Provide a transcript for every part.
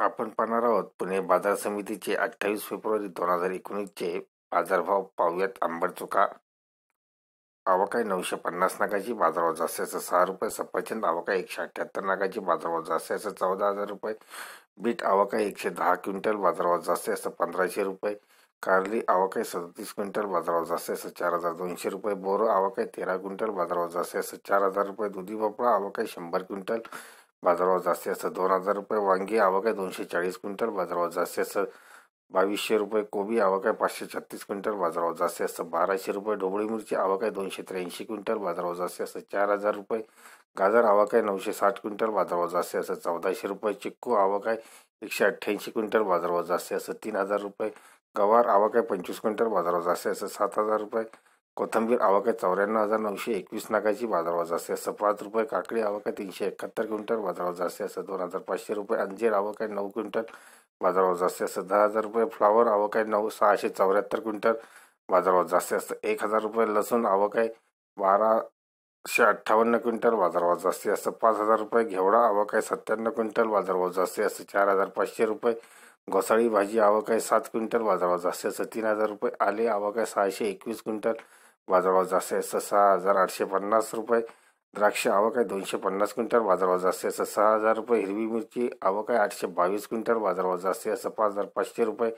आपण पाहणार आहोत पुणे बाजार समितीचे अठ्ठावीस फेब्रुवारी दोन हजार एकोणीसचे बाजारभाव पाहूयात. आंबट चुका. आवकाय नऊशे पन्नास नागाची बाजारभाव जास्तीचं सहा रुपये. सफरचंद आवक एकशे अठ्ठ्याहत्तर नागाची बाजारभाव जास्तीचं चौदा हजार रुपये. बीट आवक एकशे दहा क्विंटल बाजारभाव जास्ती पंधराशे रुपये. कारली आवकाय सदतीस क्विंटल बाजारभाव जास्ती असं चार हजार दोनशे रुपये. बोरो आवकाय तेरा क्विंटल बाजारभाव जास्ती चार हजार रुपये. दुधी भोपळा आवक शंभर क्विंटल. बाजारभाव जास्ती असं दोन हजार रुपये वांगी आवक आहे दोनशे चाळीस क्विंटल. बाजारभाव जास्ती असं बावीसशे रुपये कोबी आवक आहे पाचशे छत्तीस क्विंटल. बाजारभाव जास्ती असं बाराशे रुपये ढोबळी मिरची आवक आहे दोनशे त्र्याऐंशी क्विंटल. बाजारभाव जास्ती असं चार हजार रुपये गाजर आवक आहे नऊशे साठ क्विंटल. बाजारभाव जास्ती असं चौदाशे रुपये चिक्कू आवक आहे एकशे अठ्ठ्याऐंशी क्विंटल. बाजारभाव जास्ती असं तीन हजार रुपये गवार आवक आहे पंचवीस क्विंटल. बाजारभाव जास्ती असं सात हजार रुपये कोथंबीर आवक आहे चौऱ्याण्णव हजार नऊशे एकवीस नागाची बाजारभाव जास्त असं पाच रुपये काकडी आवाका तीनशे एकाहत्तर क्विंटल बाजारभाव जास्ती असं दोन हजार पाचशे रुपये. अंजीर आवाका नऊ क्विंटल बाजारभाव जास्त असं दहा हजार रुपये. फ्लावर आवक आहे नऊ सहाशे चौऱ्याहत्तर क्विंटल बाजारभाव जास्ती असतं एक हजार रुपये. लसूण आवक आहे बाराशे अठ्ठावन्न क्विंटल बाजारभाव जास्ती असतं पाच हजार रुपये. घेवडा आवक सत्त्याण्णव क्विंटल बाजारभाव जास्ती असतं चार हजार पाचशे रुपये. घोसाळी भाजी आवक आहे सात क्विंटल बाजारभाव जास्त असतं तीन हजार रुपये. आले आवक आहे सहाशे एकवीस क्विंटल बाजारभाव जास्त असतं सहा हजार आठशे पन्नास रुपये. द्राक्ष आवक आहे दोनशे पन्नास क्विंटल. बाजारभाव जास्ती असतं सहा हजार रुपये. हिरवी मिरची आवक आहे आठशे बावीस क्विंटल. बाजारभाव जास्ती असं पाच हजार पाचशे रुपये.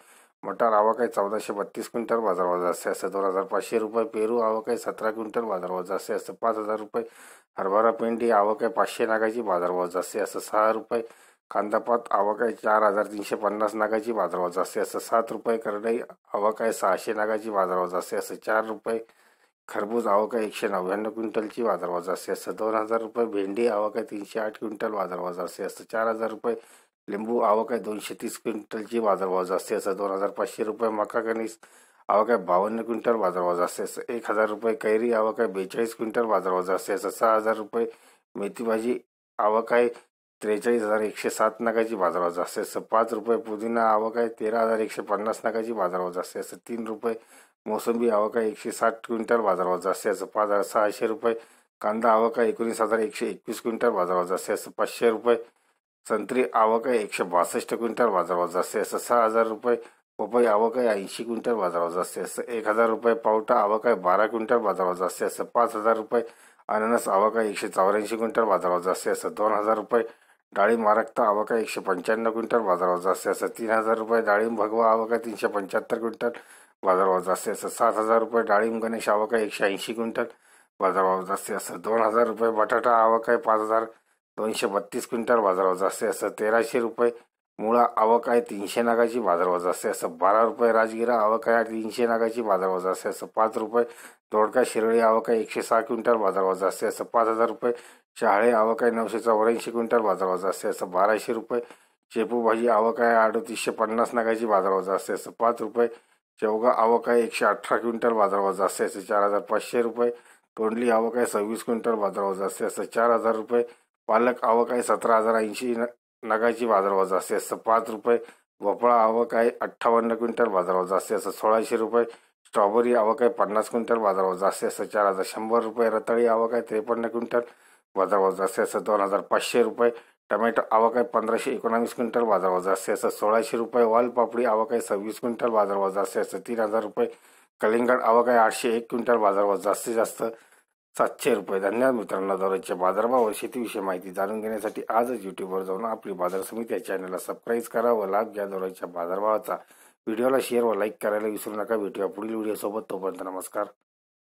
मटार आवक आहे चौदाशे बत्तीस क्विंटल. बाजारभाव जास्ती असं दोन हजार पाचशे रुपये. पेरू आवक आहे सतरा क्विंटल. बाजारभाव जास्ती असं पाच हजार रुपये. हरभरा पेंडी आवक आहे पाचशे नागाची बाजारभाव जास्ती असं सहा रुपये. कांदापात आवक आहे चार हजार तीनशे पन्नास नागाची बाजारभाव जास्ती असं सात रुपये. करडई आवक आहे सहाशे नागाची बाजारभाव जास्ती असं चार रुपये. खरबूज आवक एकशे नव्याण्णव क्विंटलची बाजारभाव असते असतं दोन हजार रुपये भेंडी आवक आहे तीनशे आठ क्विंटल बाजारभाव असते असतं चार हजार रुपये लिंबू आवक आहे दोनशे तीस क्विंटलची बाजारभाव असते असं दोन हजार पाचशे रुपये मका कणीस आवक आहे बावन्न क्विंटल बाजारभाव असते असं एक हजार रुपये कैरी आवक आहे बेचाळीस क्विंटल बाजारभाव असते असं सहा हजार रुपये मेथी भाजी आवक आहे त्रेचाळीस हजार एकशे सात नागाची बाजारभाव असते असं पाच रुपये पुदिना आवक आहे तेरा हजार एकशे पन्नास नागाची बाजारभाव असते असं तीन रुपये मोसंबी आवका एकशे साठ क्विंटल बाजारभाव जास्त असं पाच हजार सहाशे रुपये. कांदा आवक आहे एकोणीस हजार एकशे एकवीस क्विंटल बाजारभाव जास्त असं पाचशे रुपये. संत्री आवक आहे एकशे बासष्ट क्विंटल बाजारभाव जास्त असं सहा हजार रुपये. पपई आवक आहे ऐंशी क्विंटल बाजारभाव जास्त असतं एक हजार रुपये. पावटा आवक आहे बारा क्विंटल बाजारभाव जास्त असतं पाच हजार रुपये. अननस आवक आहे एकशे चौऱ्याऐंशी क्विंटल बाजारभाव जास्त असतं दोन हजार रुपये. डाळिंब आरक्ता आवका एकशे पंच्याण्णव क्विंटल बाजारभाव जास्त असं तीन हजार रुपये. डाळिंब भगवा आवक आहे तीनशे पंच्याहत्तर क्विंटल. बाजारभाव जास्ती असं सात हजार रुपये डाळिंब गणेश आवक आहे एकशे ऐंशी क्विंटल. बाजारभाव जास्ती असं दोन हजार रुपये बटाटा आवक आहे पाच हजार दोनशे बत्तीस क्विंटल. बाजारभाव जास्ती असं तेराशे रुपये मुळा आवक आहे तीनशे नागाची. बाजारभाव जास्ती असं बारा रुपये राजगिरा आवक आहे तीनशे नागाची. बाजारभाव जास्ती असं पाच रुपये दोडका शिरळी आवक आहे एकशे सहा क्विंटल. बाजारभाव जास्ती असं पाच हजार रुपये शहाळे आवक आहे नऊशे चौऱ्याऐंशी क्विंटल. बाजारभाव जास्ती असं बाराशे रुपये शेपू भाजी आवक आहे अडतीसशे पन्नास नागाची. बाजारभाव जास्ती असं पाच रुपये चौघा आवक आहे एकशे अठरा क्विंटल बाजारावर जास्त असतं चार हजार पाचशे रुपये. तोंडली आवक आहे सव्वीस क्विंटल बाजारावर जास्त असतं चार हजार रुपये. पालक आवक आहे सतरा हजार ऐंशी नगाची बाजारावर जास्त असतं पाच रुपये. भोपळा आवक आहे अठ्ठावन्न क्विंटल बाजारावर जास्त असतं सोळाशे रुपये. स्ट्रॉबेरी आवक आहे पन्नास क्विंटल बाजारावर जास्त असतं चार हजार शंभर रुपये. रताळी आवक आहे त्रेपन्न क्विंटल बाजारावर जास्त असं दोन हजार पाचशे रुपये. टमॅटो आवक आहे पंधराशे एकोणावीस क्विंटल बाजारभाव जास्ती असतं सोळाशे रुपये वालपापडी आवक आहे सव्वीस क्विंटल बाजारभाव जास्ती असतं तीन हजार रुपये कलिंगड आवक आहे आठशे एक क्विंटल बाजारभाव जास्तीत जास्त सातशे रुपये. धन्यवाद मित्रांनो दररोजच्या बाजारभाव शेतीविषयी माहिती जाणून घेण्यासाठी आजच यूट्यूबवर जाऊन आपली बाजार समिती या चॅनलला सबस्क्राईब करा व लाभ घ्या दररोजच्या बाजारभावाचा. व्हिडिओला शेअर व लाईक करायला विसरू नका. भेटूया पुढील व्हिडिओसोबत तोपर्यंत नमस्कार.